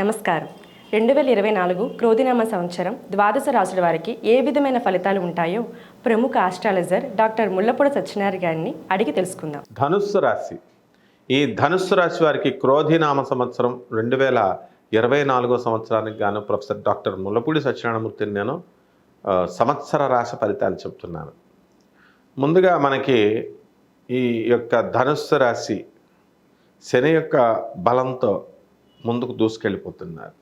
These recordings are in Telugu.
నమస్కారం. రెండు వేల ఇరవై నాలుగు క్రోధినామ సంవత్సరం ద్వాదశ రాసుల వారికి ఏ విధమైన ఫలితాలు ఉంటాయో ప్రముఖ ఆస్ట్రాలజర్ డాక్టర్ ముల్లపూడి సత్యనారాయణ గారిని అడిగి తెలుసుకుందాం. ధనుస్సు రాశి. ఈ ధనుస్సు రాశి వారికి క్రోధినామ సంవత్సరం రెండు వేల ఇరవై నాలుగో సంవత్సరానికి గాను ప్రొఫెసర్ డాక్టర్ ముల్లపూడి సత్యనారాయణమూర్తిని నేను సంవత్సర రాశి ఫలితాలు చెప్తున్నాను. ముందుగా మనకి ఈ యొక్క ధనుస్సు రాశి శని యొక్క బలంతో ముందుకు దూసుకెళ్ళిపోతున్నారు.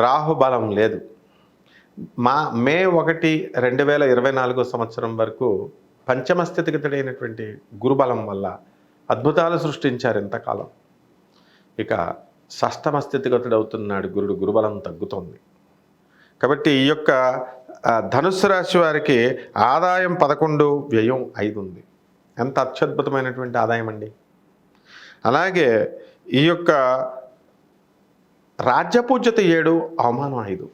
రాహు బలం లేదు. మా మే ఒకటి రెండు వేల ఇరవై నాలుగో సంవత్సరం వరకు పంచమ స్థితిగతుడైనటువంటి గురుబలం వల్ల అద్భుతాలు సృష్టించారు ఇంతకాలం. ఇక షష్టమ స్థితిగతుడు అవుతున్నాడు గురుడు గురుబలం తగ్గుతోంది. కాబట్టి ఈ యొక్క ఆ, ధనుస్సు రాశి వారికి ఆదాయం పదకొండు వ్యయం ఐదు ఉంది. ఎంత అత్యద్భుతమైనటువంటి ఆదాయం అండి అలాగే ఈ యొక్క రాజ్యపూజ్యత ఏడు అవమానం ఐదు.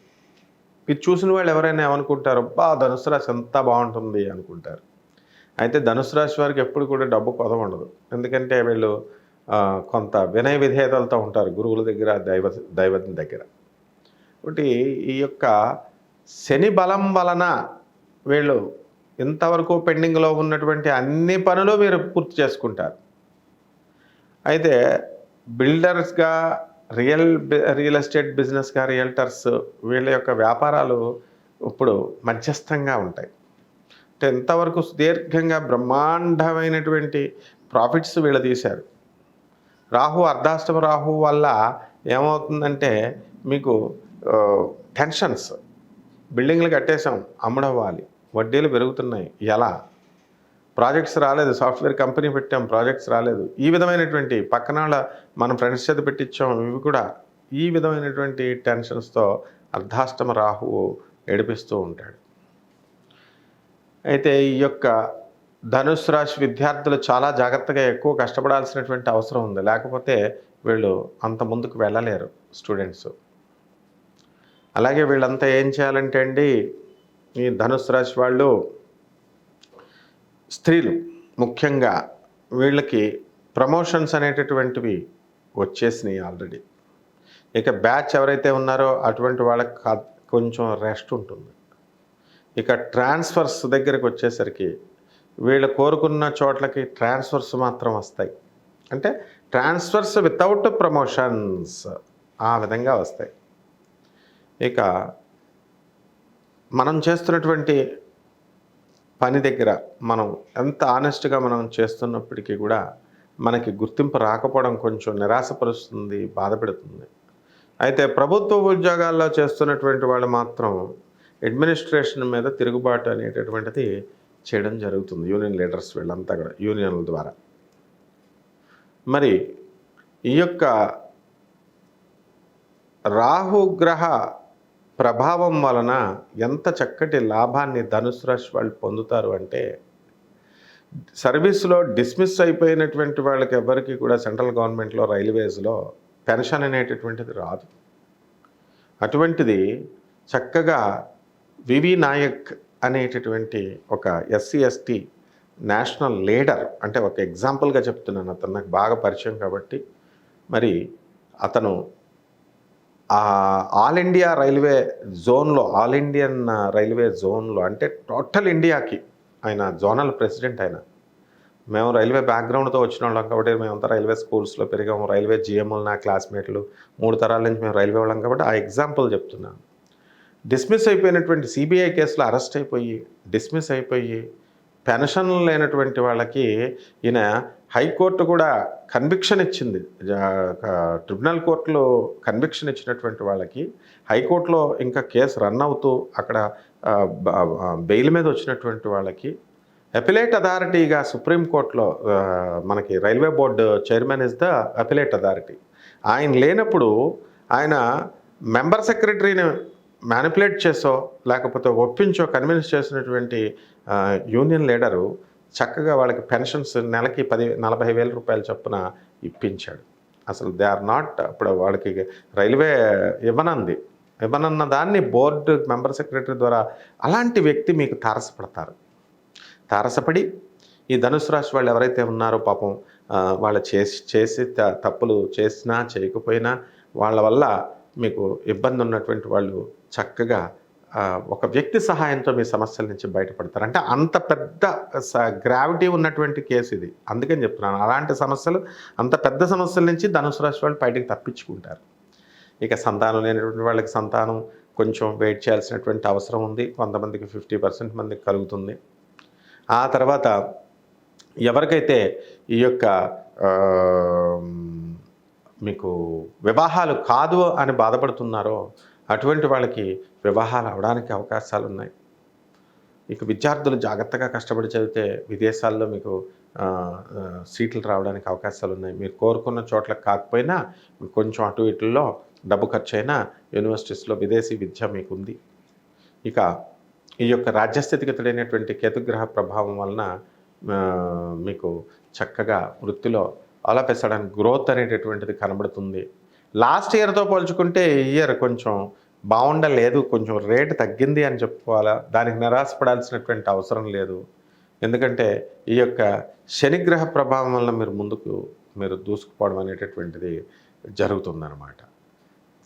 ఇది చూసిన వాళ్ళు ఎవరైనా ఏమనుకుంటారు బా ధనుసు రాశి ఎంత బాగుంటుంది అనుకుంటారు. అయితే ధనుసు రాశి వారికి ఎప్పుడు కూడా డబ్బు కొద ఉండదు. ఎందుకంటే వీళ్ళు కొంత వినయ విధేయతలతో ఉంటారు గురువుల దగ్గర దైవ దైవతం దగ్గర. ఒకటి ఈ యొక్క శని బలం వలన వీళ్ళు ఇంతవరకు పెండింగ్లో ఉన్నటువంటి అన్ని పనులు మీరు పూర్తి చేసుకుంటారు. అయితే బిల్డర్స్గా రియల్ రియల్ ఎస్టేట్ బిజినెస్గా రియల్టర్స్ వీళ్ళ యొక్క వ్యాపారాలు ఇప్పుడు మధ్యస్థంగా ఉంటాయి. అంటే ఎంతవరకు సుదీర్ఘంగా బ్రహ్మాండమైనటువంటి ప్రాఫిట్స్ వీళ్ళు తీశారు. రాహు అర్ధాష్టమ రాహు వల్ల ఏమవుతుందంటే మీకు టెన్షన్స్. బిల్డింగ్లు కట్టేశాం అమ్ముడవ్వాలి. వడ్డీలు పెరుగుతున్నాయి. ఎలా? ప్రాజెక్ట్స్ రాలేదు సాఫ్ట్వేర్ కంపెనీ పెట్టాం ప్రాజెక్ట్స్ రాలేదు. ఈ విధమైనటువంటి పక్కన వాళ్ళ మన ఫ్రెండ్స్ చేత పెట్టించాం ఇవి కూడా ఈ విధమైనటువంటి టెన్షన్స్తో అర్ధాష్టమ రాహువు ఏడిపిస్తూ ఉంటాడు. అయితే ఈ యొక్క ధనుసు రాశి విద్యార్థులు చాలా జాగ్రత్తగా ఎక్కువ కష్టపడాల్సినటువంటి అవసరం ఉంది. లేకపోతే వీళ్ళు అంత ముందుకు వెళ్ళలేరు స్టూడెంట్స్. అలాగే వీళ్ళంతా ఏం చేయాలంటే అండి ఈ ధనుసు రాశి వాళ్ళు స్త్రీలు ముఖ్యంగా వీళ్ళకి ప్రమోషన్స్ అనేటటువంటివి వచ్చేసినాయి ఆల్రెడీ. ఇక బ్యాచ్ ఎవరైతే ఉన్నారో అటువంటి వాళ్ళకి కొంచెం రెస్ట్ ఉంటుంది. ఇక ట్రాన్స్ఫర్స్ దగ్గరికి వచ్చేసరికి వీళ్ళు కోరుకున్న చోట్లకి ట్రాన్స్ఫర్స్ మాత్రం వస్తాయి. అంటే ట్రాన్స్ఫర్స్ వితౌట్ ప్రమోషన్స్ ఆ విధంగా వస్తాయి. ఇక మనం చేస్తున్నటువంటి పని దగ్గర మనం ఎంత ఆనెస్ట్గా మనం చేస్తున్నప్పటికీ కూడా మనకి గుర్తింపు రాకపోవడం కొంచెం నిరాశపరుస్తుంది బాధపెడుతుంది. అయితే ప్రభుత్వ ఉద్యోగాల్లో చేస్తున్నటువంటి వాళ్ళు మాత్రం అడ్మినిస్ట్రేషన్ మీద తిరుగుబాటు అనేటటువంటిది చేయడం జరుగుతుంది. యూనియన్ లీడర్స్ వీళ్ళంతా కూడా యూనియన్ల ద్వారా. మరి ఈ యొక్క రాహుగ్రహ ప్రభావం వలన ఎంత చక్కటి లాభాన్ని ధనుసు రాశి వాళ్ళు పొందుతారు అంటే సర్వీస్లో డిస్మిస్ అయిపోయినటువంటి వాళ్ళకి ఎవరికి కూడా సెంట్రల్ గవర్నమెంట్లో రైల్వేస్లో పెన్షన్ అనేటటువంటిది రాదు. అటువంటిది చక్కగా వివి నాయక్ అనేటటువంటి ఒక ఎస్సీ ఎస్టీ నేషనల్ లీడర్ అంటే ఒక ఎగ్జాంపుల్గా చెప్తున్నాను అతను నాకు బాగా పరిచయం కాబట్టి. మరి అతను ఆల్ ఇండియా రైల్వే జోన్లో ఆల్ ఇండియన్ రైల్వే జోన్లో అంటే టోటల్ ఇండియాకి ఆయన జోనల్ ప్రెసిడెంట్ ఆయన. మేము రైల్వే బ్యాక్గ్రౌండ్తో వచ్చిన వాళ్ళం కాబట్టి మేమంతా రైల్వే స్కూల్స్లో పెరిగాము రైల్వే జిఎంలు నా క్లాస్మేట్లు మూడు తరాల నుంచి మేము రైల్వే వాళ్ళం కాబట్టి ఆ ఎగ్జాంపుల్ చెప్తున్నాను డిస్మిస్ అయిపోయినటువంటి సిబిఐ కేసులో అరెస్ట్ అయిపోయి డిస్మిస్ అయిపోయి పెన్షన్ లేనటువంటి వాళ్ళకి ఈయన హైకోర్టు కూడా కన్విక్షన్ ఇచ్చింది. ట్రిబ్యునల్ కోర్టులో కన్విక్షన్ ఇచ్చినటువంటి వాళ్ళకి హైకోర్టులో ఇంకా కేసు రన్ అవుతూ అక్కడ బెయిల్ మీద వచ్చినటువంటి వాళ్ళకి అపిలేట్ అథారిటీగా సుప్రీంకోర్టులో మనకి railway board chairman is the appellate authority ఆయన లేనప్పుడు ఆయన మెంబర్ సెక్రటరీని మ్యానిపులేట్ చేసో లేకపోతే ఒప్పించో కన్విన్స్ చేసినటువంటి యూనియన్ లీడరు చక్కగా వాళ్ళకి పెన్షన్స్ నెలకి పది నలభై వేల రూపాయల చొప్పున ఇప్పించాడు. అసలు దే ఆర్ నాట్ అప్పుడు వాళ్ళకి రైల్వే ఇవ్వనంది. ఇవ్వనన్న దాన్ని బోర్డు మెంబర్ సెక్రటరీ ద్వారా అలాంటి వ్యక్తి మీకు తారసపడతారు. తారసపడి ఈ ధనుసు రాశి వాళ్ళు ఎవరైతే ఉన్నారో పాపం వాళ్ళు చేసి చేసి త- తప్పులు చేసినా చేయకపోయినా వాళ్ళ వల్ల మీకు ఇబ్బంది ఉన్నటువంటి వాళ్ళు చక్కగా ఒక వ్యక్తి సహాయంతో మీ సమస్యల నుంచి బయటపడతారు. అంటే అంత పెద్ద గ్రావిటీ ఉన్నటువంటి కేసు ఇది. అందుకని చెప్తున్నాను. అలాంటి సమస్యలు అంత పెద్ద సమస్యల నుంచి ధనుసు రాశి వాళ్ళు బయటకు తప్పించుకుంటారు. ఇక సంతానం లేనటువంటి వాళ్ళకి సంతానం కొంచెం వెయిట్ చేయాల్సినటువంటి అవసరం ఉంది. కొంతమందికి ఫిఫ్టీ పర్సెంట్ మందికి కలుగుతుంది. ఆ తర్వాత ఎవరికైతే ఈ యొక్క మీకు వివాహాలు కాదు అని బాధపడుతున్నారో అటువంటి వాళ్ళకి వివాహాలు అవడానికి అవకాశాలు ఉన్నాయి ఇక విద్యార్థులు జాగ్రత్తగా కష్టపడి చదివితే విదేశాల్లో మీకు సీట్లు రావడానికి అవకాశాలు ఉన్నాయి మీరు కోరుకున్న చోట్ల కాకపోయినా కొంచెం అటు ఇటుల్లో డబ్బు ఖర్చు అయినా యూనివర్సిటీస్లో విదేశీ విద్య మీకు ఉంది ఇక ఈ యొక్క రాజ్యస్థితిగతుడైనటువంటి కేతుగ్రహ ప్రభావం వలన మీకు చక్కగా వృత్తిలో అలపెసడానికి గ్రోత్ అనేటటువంటిది కనబడుతుంది. లాస్ట్ ఇయర్తో పోల్చుకుంటే ఇయర్ కొంచెం బాగుండలేదు కొంచెం రేటు తగ్గింది అని చెప్పుకోవాలా? దానికి నిరాశపడాల్సినటువంటి అవసరం లేదు. ఎందుకంటే ఈ యొక్క శనిగ్రహ ప్రభావం వల్ల మీరు ముందుకు మీరు దూసుకుపోవడం అనేటటువంటిది జరుగుతుందన్నమాట.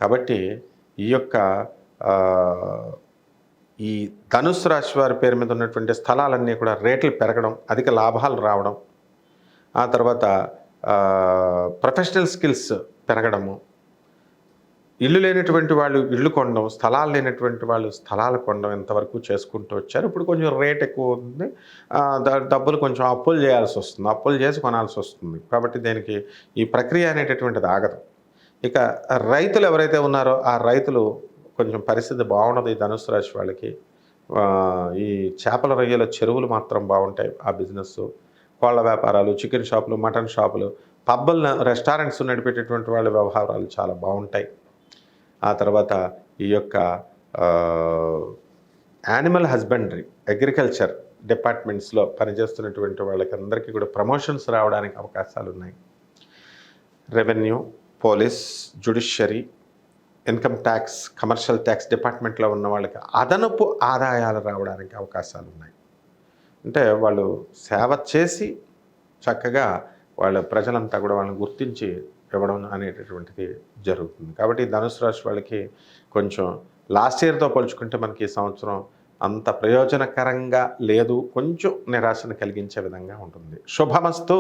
కాబట్టి ఈ యొక్క ఈ ధనుసు రాశి వారి పేరు మీద ఉన్నటువంటి స్థలాలన్నీ కూడా రేట్లు పెరగడం అధిక లాభాలు రావడం ఆ తర్వాత ప్రొఫెషనల్ స్కిల్స్ పెరగడము ఇల్లు లేనటువంటి వాళ్ళు ఇల్లు కొనడం స్థలాలు లేనటువంటి వాళ్ళు స్థలాలు కొనడం ఇంతవరకు చేసుకుంటూ వచ్చారు? ఇప్పుడు కొంచెం రేట్ ఎక్కువ ఉంది. డబ్బులు కొంచెం అప్పులు చేయాల్సి వస్తుంది. అప్పులు చేసి కొనాల్సి వస్తుంది. కాబట్టి దీనికి ఈ ప్రక్రియ అనేటటువంటిది ఆగదు. ఇక రైతులు ఎవరైతే ఉన్నారో ఆ రైతులు కొంచెం పరిస్థితి బాగుండదు ఈ ధనుసు రాశి వాళ్ళకి. ఈ చేపల రొయ్యల చెరువులు మాత్రం బాగుంటాయి. ఆ బిజినెస్ కోళ్ళ వ్యాపారాలు చికెన్ షాపులు మటన్ షాపులు పబ్బల్ రెస్టారెంట్స్ నడిపేటటువంటి వాళ్ళ వ్యవహారాలు చాలా బాగుంటాయి. ఆ తర్వాత ఈ యొక్క యానిమల్ హస్బెండరీ అగ్రికల్చర్ డిపార్ట్మెంట్స్లో పనిచేస్తున్నటువంటి వాళ్ళకి అందరికీ కూడా ప్రమోషన్స్ రావడానికి అవకాశాలు ఉన్నాయి revenue police judiciary income tax commercial tax డిపార్ట్మెంట్లో ఉన్న వాళ్ళకి అదనపు ఆదాయాలు రావడానికి అవకాశాలు ఉన్నాయి అంటే వాళ్ళు సేవ చేసి చక్కగా వాళ్ళ ప్రజలంతా కూడా వాళ్ళని గుర్తించి ఇవ్వడం అనేటటువంటిది జరుగుతుంది. కాబట్టి ధనుసు రాశి వాళ్ళకి కొంచెం లాస్ట్ ఇయర్తో పోల్చుకుంటే మనకి ఈ సంవత్సరం అంత ప్రయోజనకరంగా లేదు. కొంచెం నిరాశను కలిగించే విధంగా ఉంటుంది. శుభమస్తు.